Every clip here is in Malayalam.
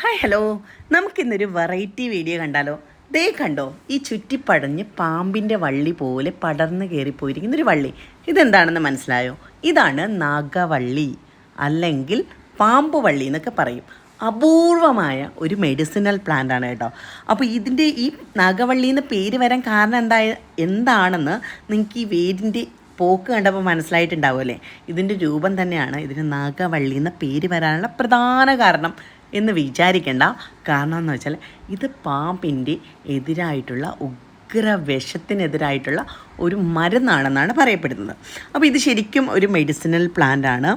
ഹായ് ഹലോ നമുക്കിന്നൊരു വെറൈറ്റി വീഡിയോ കണ്ടാലോ? ദേ കണ്ടോ? ഈ ചുറ്റി ചുറ്റിപ്പടഞ്ഞ് പാമ്പിന്റെ വള്ളി പോലെ പടർന്ന് കയറിപ്പോയിരിക്കുന്നൊരു വള്ളി. ഇതെന്താണെന്ന് മനസ്സിലായോ? ഇതാണ് നാഗവള്ളി അല്ലെങ്കിൽ പാമ്പ് വള്ളി എന്നൊക്കെ പറയും. അപൂർവമായ ഒരു മെഡിസിനൽ പ്ലാന്റ് ആണ് കേട്ടോ. അപ്പോൾ ഇതിന്റെ ഈ നാഗവള്ളി എന്ന പേര് വരാൻ കാരണം എന്താ എന്താണെന്ന് നിങ്ങൾക്ക് ഈ വേരിന്റെ പോക്ക് കണ്ടപ്പോൾ മനസ്സിലായിട്ടുണ്ടാവുമല്ലേ ഇതിന്റെ രൂപം തന്നെയാണ് ഇതിന് നാഗവള്ളി എന്ന പേര് വരാനുള്ള പ്രധാന കാരണം. എന്ന് വിചാരിക്കേണ്ട. കാരണം എന്ന് വെച്ചാൽ ഇത് പാമ്പിന്റെ എതിരായിട്ടുള്ള ഉഗ്ര വിഷത്തിനെതിരായിട്ടുള്ള ഒരു മരുന്നാണെന്നാണ് പറയപ്പെടുന്നത്. അപ്പോൾ ഇത് ശരിക്കും ഒരു മെഡിസിനൽ പ്ലാന്റ് ആണ്.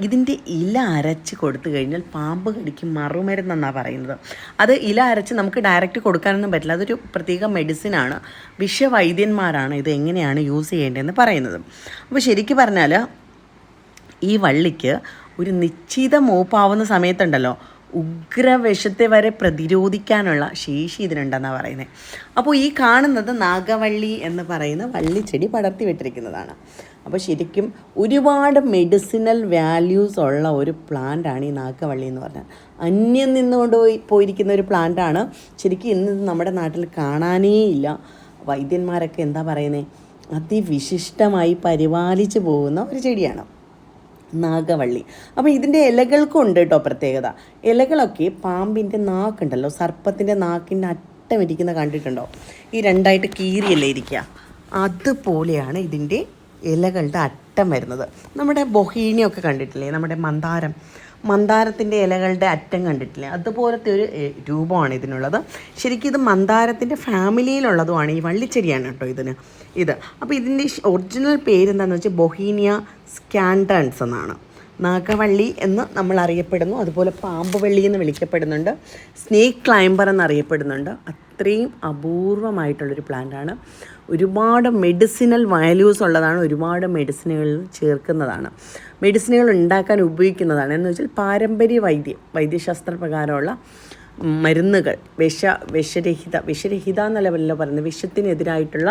ഇതിന്റെ ഇല അരച്ച് കൊടുത്തു കഴിഞ്ഞാൽ പാമ്പ് കടിക്ക് മറുമരുന്നെന്നാണ് പറയുന്നത്. അത് ഇല അരച്ച് നമുക്ക് ഡയറക്റ്റ് കൊടുക്കാനൊന്നും പറ്റില്ല. അതൊരു പ്രത്യേക മെഡിസിനാണ് വിഷവൈദ്യന്മാരാണ് ഇത് എങ്ങനെയാണ് യൂസ് ചെയ്യേണ്ടതെന്ന് പറയുന്നത്. അപ്പോൾ ശരിക്കും പറഞ്ഞാൽ ഈ വള്ളിക്ക് ഒരു നിശ്ചിത മൂപ്പാവുന്ന സമയത്തുണ്ടല്ലോ ഉഗ്രവിഷത്തെ വരെ പ്രതിരോധിക്കാനുള്ള ശേഷി ഇതിനുണ്ടെന്നാണ് പറയുന്നത് അപ്പോൾ ഈ കാണുന്നത് നാഗവള്ളി എന്ന് പറയുന്ന വള്ളിച്ചെടി പടർത്തി വിട്ടിരിക്കുന്നതാണ്. അപ്പോൾ ശരിക്കും ഒരുപാട് മെഡിസിനൽ വാല്യൂസ് ഉള്ള ഒരു പ്ലാന്റാണ് ഈ നാഗവള്ളി എന്ന് പറഞ്ഞാൽ. അന്യം നിന്നുകൊണ്ട് പോയി പോയിരിക്കുന്ന ഒരു പ്ലാന്റാണ് ശരിക്കും ഇന്ന് നമ്മുടെ നാട്ടിൽ കാണാനേ ഇല്ല. വൈദ്യന്മാരൊക്കെ എന്താ പറയുന്നത് അതിവിശിഷ്ടമായി പരിപാലിച്ചു പോകുന്ന ഒരു ചെടിയാണ്. നാഗവള്ളി. അപ്പോൾ ഇതിന്റെ ഇലകൾക്കും ഉണ്ട് കേട്ടോ പ്രത്യേകത. ഇലകളൊക്കെ പാമ്പിന്റെ നാക്കുണ്ടല്ലോ സർപ്പത്തിന്റെ നാക്കിന്റെ അറ്റം ഇരിക്കുന്ന കണ്ടിട്ടുണ്ടോ? ഈ രണ്ടായിട്ട് കീറിയല്ലേ ഇരിക്കുക അതുപോലെയാണ് ഇതിന്റെ ഇലകളുടെ അറ്റം വരുന്നത്. നമ്മുടെ ബൊഹീനിയൊക്കെ കണ്ടിട്ടില്ലേ? നമ്മുടെ മന്ദാരം. മന്ദാരത്തിന്റെ ഇലകളുടെ അറ്റം കണ്ടിട്ടില്ലേ? അതുപോലത്തെ ഒരു രൂപമാണ് ഇതിനുള്ളത്. ശരിക്കും ഇത് മന്ദാരത്തിന്റെ ഫാമിലിയിലുള്ളതുമാണ്. ഈ വള്ളിച്ചെടിയാണ് കേട്ടോ ഇതിന്. ഇത്. അപ്പോൾ ഇതിന്റെ ഒറിജിനൽ പേര് എന്താണെന്ന് വെച്ചാൽ ബൊഹീനിയ സ്കാൻഡൻസ് എന്നാണ്. നാഗവള്ളി എന്ന് നമ്മൾ അറിയപ്പെടുന്നു അതുപോലെ പാമ്പ് വള്ളി എന്ന് വിളിക്കപ്പെടുന്നുണ്ട്. Snake climber എന്നറിയപ്പെടുന്നുണ്ട്. അത്രയും അപൂർവമായിട്ടുള്ളൊരു പ്ലാന്റാണ്. ഒരുപാട് മെഡിസിനൽ വാല്യൂസ് ഉള്ളതാണ് ഒരുപാട് മെഡിസിനുകളിൽ ചേർക്കുന്നതാണ്. മെഡിസിനുകൾ ഉണ്ടാക്കാൻ ഉപയോഗിക്കുന്നതാണ്. എന്ന് വെച്ചാൽ പാരമ്പര്യ വൈദ്യം വൈദ്യശാസ്ത്ര പ്രകാരമുള്ള മരുന്നുകൾ വിഷ വിഷരഹിത വിഷരഹിത എന്നല്ല പറയുന്നത് വിഷത്തിനെതിരായിട്ടുള്ള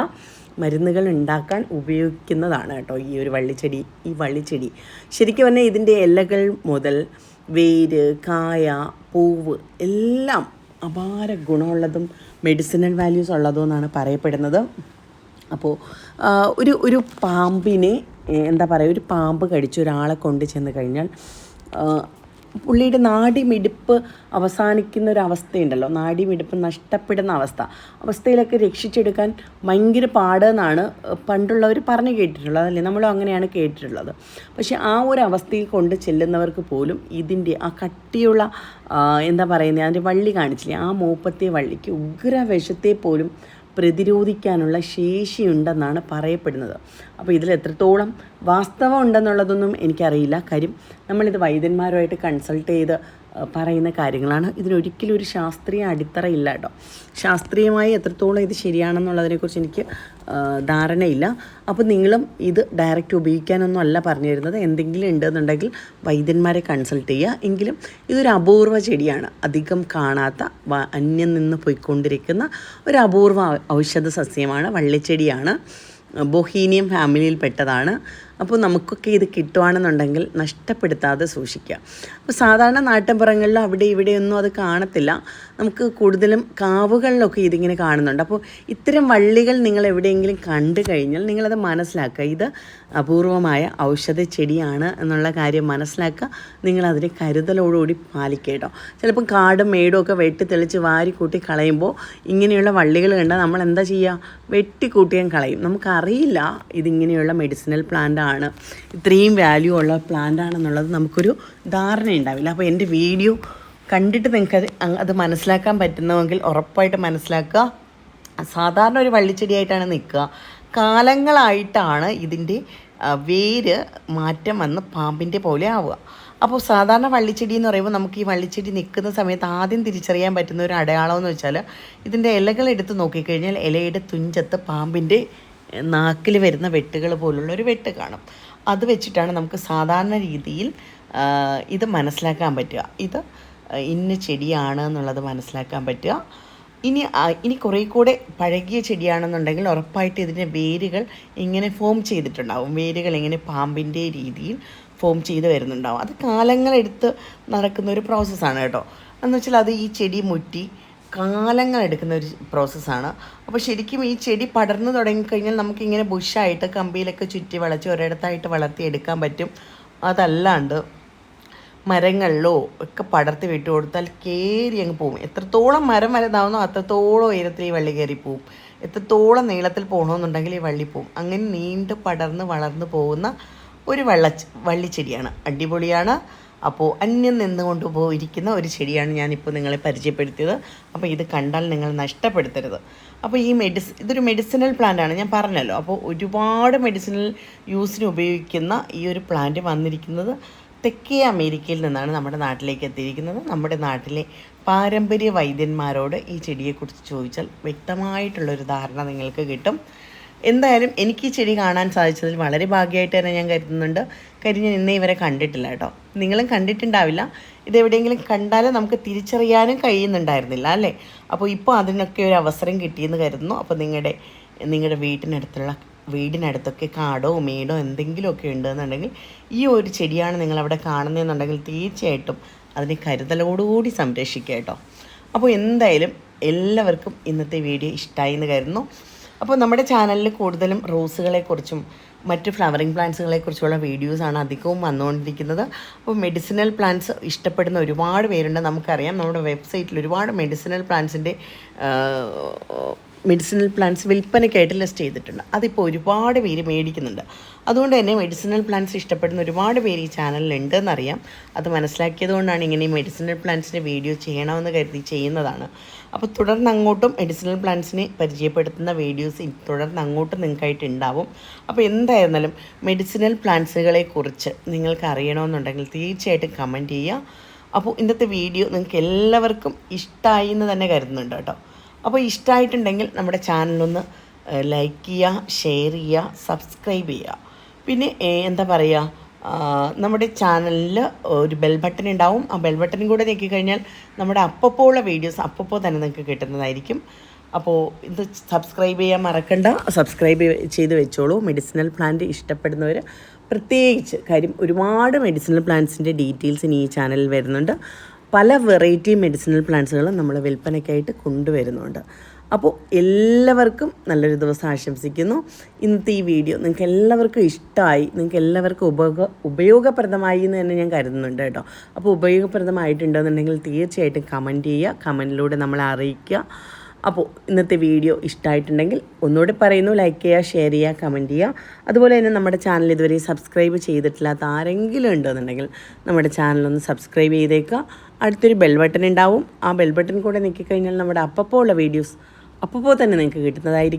മരുന്നുകൾ ഉണ്ടാക്കാൻ ഉപയോഗിക്കുന്നതാണ് കേട്ടോ ഈ ഒരു വള്ളിച്ചെടി ഈ വള്ളിച്ചെടി. ശരിക്കും പറഞ്ഞാൽ ഇതിന്റെ ഇലകൾ മുതൽ വേര് കായ പൂവ് എല്ലാം അപാര ഗുണമുള്ളതും മെഡിസിനൽ വാല്യൂസ് ഉള്ളതും എന്നാണ് പറയപ്പെടുന്നത് അപ്പോൾ ഒരു ഒരു പാമ്പിനെ എന്താ പറയുക ഒരു പാമ്പ് കടിച്ച് ഒരാളെ കൊണ്ട് ചെന്ന് കഴിഞ്ഞാൽ പുള്ളിയുടെ നാടിമിടിപ്പ് അവസാനിക്കുന്ന ഒരു അവസ്ഥയുണ്ടല്ലോ നാടിമിടിപ്പ് നഷ്ടപ്പെടുന്ന അവസ്ഥ. അവസ്ഥയിലൊക്കെ രക്ഷിച്ചെടുക്കാൻ ഭയങ്കര പാടെന്നാണ് പണ്ടുള്ളവർ പറഞ്ഞു കേട്ടിട്ടുള്ളത്. അല്ലേ നമ്മളും അങ്ങനെയാണ് കേട്ടിട്ടുള്ളത്. പക്ഷേ ആ ഒരു അവസ്ഥയിൽ കൊണ്ട് ചെല്ലുന്നവർക്ക് പോലും ഇതിന്റെ ആ കട്ടിയുള്ള എന്താ പറയുന്നത് അതിന്റെ വള്ളി കാണിച്ചില്ലേ? ആ മൂപ്പത്തെ വള്ളിക്ക് ഉഗ്രവശത്തെ പോലും പ്രതിരോധിക്കാനുള്ള ശേഷിയുണ്ടെന്നാണ് പറയപ്പെടുന്നത്. അപ്പോൾ ഇതിൽ എത്രത്തോളം വാസ്തവം ഉണ്ടെന്നുള്ളതൊന്നും എനിക്കറിയില്ല. കാര്യം നമ്മളിത് വൈദ്യന്മാരുമായിട്ട് കൺസൾട്ട് ചെയ്ത് പറയുന്ന കാര്യങ്ങളാണ്. ഇതിനൊരിക്കലും ഒരു ശാസ്ത്രീയ അടിത്തറ ഇല്ല കേട്ടോ. ശാസ്ത്രീയമായി എത്രത്തോളം ഇത് ശരിയാണെന്നുള്ളതിനെക്കുറിച്ച് എനിക്ക് ധാരണയില്ല. അപ്പോൾ നിങ്ങളും ഇത് ഡയറക്റ്റ് ഉപയോഗിക്കാനൊന്നും അല്ല പറഞ്ഞു തരുന്നത് എന്തെങ്കിലും ഉണ്ടെന്നുണ്ടെങ്കിൽ വൈദ്യന്മാരെ കൺസൾട്ട് ചെയ്യുക എങ്കിലും ഇതൊരു അപൂർവ ചെടിയാണ്. അധികം കാണാത്ത അന്യം നിന്ന് പോയിക്കൊണ്ടിരിക്കുന്ന ഒരു അപൂർവ ഔഷധ സസ്യമാണ് വള്ളിച്ചെടിയാണ്. ബൊഹീനിയം ഫാമിലിയിൽപ്പെട്ടതാണ് അപ്പോൾ നമുക്കൊക്കെ ഇത് കിട്ടുവാണെന്നുണ്ടെങ്കിൽ നഷ്ടപ്പെടുത്താതെ സൂക്ഷിക്കുക. അപ്പോൾ സാധാരണ നാട്ടിൻപുറങ്ങളിലും അവിടെ ഇവിടെയൊന്നും അത് കാണത്തില്ല. നമുക്ക് കൂടുതലും കാവുകളിലൊക്കെ ഇതിങ്ങനെ കാണുന്നുണ്ട്. അപ്പോൾ ഇത്തരം വള്ളികൾ നിങ്ങൾ എവിടെയെങ്കിലും കണ്ടു കഴിഞ്ഞാൽ നിങ്ങളത് മനസ്സിലാക്കുക. ഇത് അപൂർവമായ ഔഷധ ചെടിയാണ് എന്നുള്ള കാര്യം മനസ്സിലാക്കുക. നിങ്ങളതിനെ കരുതലോടുകൂടി പാലിക്കുക കേട്ടോ. ചിലപ്പം കാടും മേടും ഒക്കെ വെട്ടി തെളിച്ച് വാരി കൂട്ടി കളയുമ്പോൾ ഇങ്ങനെയുള്ള വള്ളികൾ കണ്ടാൽ നമ്മൾ എന്താ ചെയ്യുക? വെട്ടിക്കൂട്ടിയാൻ കളയും. നമുക്കറിയില്ല ഇതിങ്ങനെയുള്ള മെഡിസിനൽ പ്ലാന്റ് ആണ്. ഇത്രയും വാല്യൂ ഉള്ള പ്ലാന്റ് ആണെന്നുള്ളത് നമുക്കൊരു ധാരണ ഉണ്ടാവില്ല അപ്പോൾ എന്റെ വീഡിയോ കണ്ടിട്ട് നിങ്ങൾക്ക് അത് അത് മനസ്സിലാക്കാൻ പറ്റുന്നുവെങ്കിൽ ഉറപ്പായിട്ട് മനസ്സിലാക്കുക. സാധാരണ ഒരു വള്ളിച്ചെടിയായിട്ടാണ് നിൽക്കുക. കാലങ്ങളായിട്ടാണ് ഇതിന്റെ വേര് മാറ്റം വന്ന് പാമ്പിന്റെ പോലെ ആവുക. അപ്പോൾ സാധാരണ വള്ളിച്ചെടി എന്ന് പറയുമ്പോൾ നമുക്ക് ഈ വള്ളിച്ചെടി നിൽക്കുന്ന സമയത്ത് ആദ്യം തിരിച്ചറിയാൻ പറ്റുന്ന ഒരു അടയാളം എന്ന് വെച്ചാൽ ഇതിന്റെ ഇലകൾ എടുത്ത് നോക്കിക്കഴിഞ്ഞാൽ ഇലയുടെ തുഞ്ചത്ത് പാമ്പിന്റെ നാക്കിൽ വരുന്ന വെട്ടുകൾ പോലുള്ള ഒരു വെട്ട് കാണും. അത് വെച്ചിട്ടാണ് നമുക്ക് സാധാരണ രീതിയിൽ ഇത് മനസ്സിലാക്കാൻ പറ്റുക. ഇത് ഇന്ന ചെടിയാണ് എന്നുള്ളത് മനസ്സിലാക്കാൻ പറ്റുക. ഇനി ഇനി കുറേ കൂടെ പഴകിയ ചെടിയാണെന്നുണ്ടെങ്കിൽ ഉറപ്പായിട്ട് ഇതിന്റെ വേരുകൾ ഇങ്ങനെ ഫോം ചെയ്തിട്ടുണ്ടാവും. വേരുകൾ ഇങ്ങനെ പാമ്പിന്റെ രീതിയിൽ ഫോം ചെയ്ത് വരുന്നുണ്ടാവും. അത് കാലങ്ങളെടുത്ത് നടക്കുന്ന ഒരു പ്രോസസ്സാണ് കേട്ടോ. എന്ന് വെച്ചാൽ അത് ഈ ചെടി മുറ്റി കാലങ്ങൾ എടുക്കുന്ന ഒരു പ്രോസസ്സാണ് അപ്പോൾ ശരിക്കും ഈ ചെടി പടർന്നു തുടങ്ങിക്കഴിഞ്ഞാൽ നമുക്കിങ്ങനെ ബുഷായിട്ട് കമ്പിയിലൊക്കെ ചുറ്റി വളച്ച് ഒരിടത്തായിട്ട് വളർത്തിയെടുക്കാൻ പറ്റും. അതല്ലാണ്ട് മരങ്ങളിലോ ഒക്കെ പടർത്തി വിട്ടു കൊടുത്താൽ കയറി അങ്ങ് പോവും. എത്രത്തോളം മരം വലുതാവുന്നോ അത്രത്തോളം ഉയരത്തിൽ ഈ വള്ളി കയറി പോവും. എത്രത്തോളം നീളത്തിൽ പോകണമെന്നുണ്ടെങ്കിൽ ഈ വള്ളി പോവും. അങ്ങനെ നീണ്ട് പടർന്ന് വളർന്നു പോകുന്ന ഒരു വള്ള വള്ളിച്ചെടിയാണ്. അടിപൊളിയാണ്. അപ്പോൾ അന്യം നിന്നുകൊണ്ട് പോയിരിക്കുന്ന ഒരു ചെടിയാണ് ഞാനിപ്പോൾ നിങ്ങളെ പരിചയപ്പെടുത്തിയത്. അപ്പോൾ ഇത് കണ്ടാൽ നിങ്ങൾ നഷ്ടപ്പെടുത്തരുത്. അപ്പോൾ ഈ മെഡിസ് ഇതൊരു മെഡിസിനൽ പ്ലാന്റ് ആണ്. ഞാൻ പറഞ്ഞല്ലോ. അപ്പോൾ ഒരുപാട് മെഡിസിനൽ യൂസിന് ഉപയോഗിക്കുന്ന ഈ ഒരു പ്ലാന്റ് വന്നിരിക്കുന്നത് തെക്കേ അമേരിക്കയിൽ നിന്നാണ് നമ്മുടെ നാട്ടിലേക്ക് എത്തിയിരിക്കുന്നത്. നമ്മുടെ നാട്ടിലെ പാരമ്പര്യ വൈദ്യന്മാരോട് ഈ ചെടിയെക്കുറിച്ച് ചോദിച്ചാൽ വ്യക്തമായിട്ടുള്ളൊരു ധാരണ നിങ്ങൾക്ക് കിട്ടും. എന്തായാലും എനിക്ക് ഈ ചെടി കാണാൻ സാധിച്ചതിൽ വളരെ ഭാഗ്യമായിട്ട് തന്നെ ഞാൻ കരുതുന്നുണ്ട്. കാര്യം ഞാൻ ഇന്നേ ഇവരെ കണ്ടിട്ടില്ല കേട്ടോ. നിങ്ങളും കണ്ടിട്ടുണ്ടാവില്ല. ഇതെവിടെയെങ്കിലും കണ്ടാലും നമുക്ക് തിരിച്ചറിയാനും കഴിയുന്നുണ്ടായിരുന്നില്ല അല്ലേ? അപ്പോൾ ഇപ്പോൾ അതിനൊക്കെ ഒരു അവസരം കിട്ടിയെന്ന് കരുതുന്നു. അപ്പോൾ നിങ്ങളുടെ നിങ്ങളുടെ വീട്ടിനടുത്തുള്ള വീടിനടുത്തൊക്കെ കാടോ മേടോ എന്തെങ്കിലുമൊക്കെ ഉണ്ടെന്നുണ്ടെങ്കിൽ ഈ ഒരു ചെടിയാണ് നിങ്ങളവിടെ കാണുന്നതെന്നുണ്ടെങ്കിൽ തീർച്ചയായിട്ടും അതിനെ കരുതലോടുകൂടി സംരക്ഷിക്കുക കേട്ടോ. അപ്പോൾ എന്തായാലും എല്ലാവർക്കും ഇന്നത്തെ വീഡിയോ ഇഷ്ടമായി എന്ന് കരുതുന്നു. അപ്പോൾ നമ്മുടെ ചാനലിൽ കൂടുതലും റോസുകളെക്കുറിച്ചും മറ്റ് ഫ്ലവറിങ് പ്ലാന്റ്സുകളെക്കുറിച്ചുള്ള വീഡിയോസാണ് അധികവും വന്നുകൊണ്ടിരിക്കുന്നത്. അപ്പോൾ മെഡിസിനൽ പ്ലാന്റ്സ് ഇഷ്ടപ്പെടുന്ന ഒരുപാട് പേരുണ്ട് നമുക്കറിയാം. നമ്മുടെ വെബ്സൈറ്റിൽ ഒരുപാട് മെഡിസിനൽ പ്ലാന്റ്സിന്റെ മെഡിസിനൽ പ്ലാന്റ്സ് വിൽപ്പനയ്ക്കായിട്ട് ലിസ്റ്റ് ചെയ്തിട്ടുണ്ട്. അതിപ്പോൾ ഒരുപാട് പേര് മേടിക്കുന്നുണ്ട്. അതുകൊണ്ട് തന്നെ മെഡിസിനൽ പ്ലാന്റ്സ് ഇഷ്ടപ്പെടുന്ന ഒരുപാട് പേര് ഈ ചാനലിലുണ്ട് എന്നറിയാം അത് മനസ്സിലാക്കിയത് കൊണ്ടാണ് ഇങ്ങനെ മെഡിസിനൽ പ്ലാന്റ്സിന്റെ വീഡിയോ ചെയ്യണമെന്ന് കരുതി ചെയ്യുന്നതാണ്. അപ്പോൾ തുടർന്ന് അങ്ങോട്ടും മെഡിസിനൽ പ്ലാന്റ്സിനെ പരിചയപ്പെടുത്തുന്ന വീഡിയോസ് തുടർന്ന് അങ്ങോട്ടും നിങ്ങൾക്കായിട്ട് ഉണ്ടാവും. അപ്പോൾ എന്തായിരുന്നാലും മെഡിസിനൽ പ്ലാന്റ്സുകളെ കുറിച്ച് നിങ്ങൾക്ക് അറിയണമെന്നുണ്ടെങ്കിൽ തീർച്ചയായിട്ടും കമന്റ് ചെയ്യുക. അപ്പോൾ ഇന്നത്തെ വീഡിയോ നിങ്ങൾക്ക് എല്ലാവർക്കും ഇഷ്ടമായി എന്ന് തന്നെ കരുതുന്നുണ്ട് കേട്ടോ. അപ്പോൾ ഇഷ്ടമായിട്ടുണ്ടെങ്കിൽ നമ്മുടെ ചാനലൊന്ന് ലൈക്ക് ചെയ്യുക ഷെയർ ചെയ്യുക സബ്സ്ക്രൈബ് ചെയ്യുക പിന്നെ എന്താ പറയുക നമ്മുടെ ചാനലിൽ ഒരു ബെൽ ബട്ടൺ ഉണ്ടാവും. ആ ബെൽ ബട്ടണും കൂടെ ഞെക്കിക്കഴിഞ്ഞാൽ നമ്മുടെ അപ്പപ്പോൾ ഉള്ള വീഡിയോസ് അപ്പപ്പോൾ തന്നെ നിങ്ങൾക്ക് കിട്ടുന്നതായിരിക്കും. അപ്പോൾ ഇത് സബ്സ്ക്രൈബ് ചെയ്യാൻ മറക്കണ്ട. സബ്സ്ക്രൈബ് ചെയ്ത് വെച്ചോളൂ. മെഡിസിനൽ പ്ലാന്റ് ഇഷ്ടപ്പെടുന്നവർ പ്രത്യേകിച്ച് കാര്യം ഒരുപാട് മെഡിസിനൽ പ്ലാന്റ്സിന്റെ ഡീറ്റെയിൽസ് ഇനി ഈ ചാനലിൽ വരുന്നുണ്ട്. പല വെറൈറ്റി മെഡിസിനൽ പ്ലാന്റ്സുകളും നമ്മൾ വിൽപ്പനയ്ക്കായിട്ട് കൊണ്ടുവരുന്നുണ്ട്. അപ്പോൾ എല്ലാവർക്കും നല്ലൊരു ദിവസം ആശംസിക്കുന്നു. ഇന്നത്തെ ഈ വീഡിയോ നിങ്ങൾക്ക് എല്ലാവർക്കും ഇഷ്ടമായി നിങ്ങൾക്ക് എല്ലാവർക്കും ഉപയോഗ ഉപയോഗപ്രദമായി എന്ന് തന്നെ ഞാൻ കരുതുന്നുണ്ട് കേട്ടോ. അപ്പോൾ ഉപയോഗപ്രദമായിട്ടുണ്ടെന്നുണ്ടെങ്കിൽ തീർച്ചയായിട്ടും കമന്റ് ചെയ്യുക കമന്റിലൂടെ നമ്മളെ അറിയിക്കുക. അപ്പോൾ ഇന്നത്തെ വീഡിയോ ഇഷ്ടമായിട്ടുണ്ടെങ്കിൽ ഒന്നുകൂടി പറയുന്നു ലൈക്ക് ചെയ്യുക ഷെയർ ചെയ്യുക കമന്റ് ചെയ്യുക. അതുപോലെ തന്നെ നമ്മുടെ ചാനൽ ഇതുവരെ സബ്സ്ക്രൈബ് ചെയ്തിട്ടില്ലാത്ത ആരെങ്കിലും ഉണ്ടെന്നുണ്ടെങ്കിൽ നമ്മുടെ ചാനലൊന്ന് സബ്സ്ക്രൈബ് ചെയ്തേക്കുക. അടുത്തൊരു ബെൽ ബട്ടൺ ഉണ്ടാവും. ആ ബെൽ ബട്ടൺ കൂടെ നീക്കിക്കഴിഞ്ഞാൽ നമ്മുടെ അപ്പപ്പോൾ ഉള്ള വീഡിയോസ് അപ്പപ്പോൾ തന്നെ നിങ്ങൾക്ക് കിട്ടുന്നതായിരിക്കും.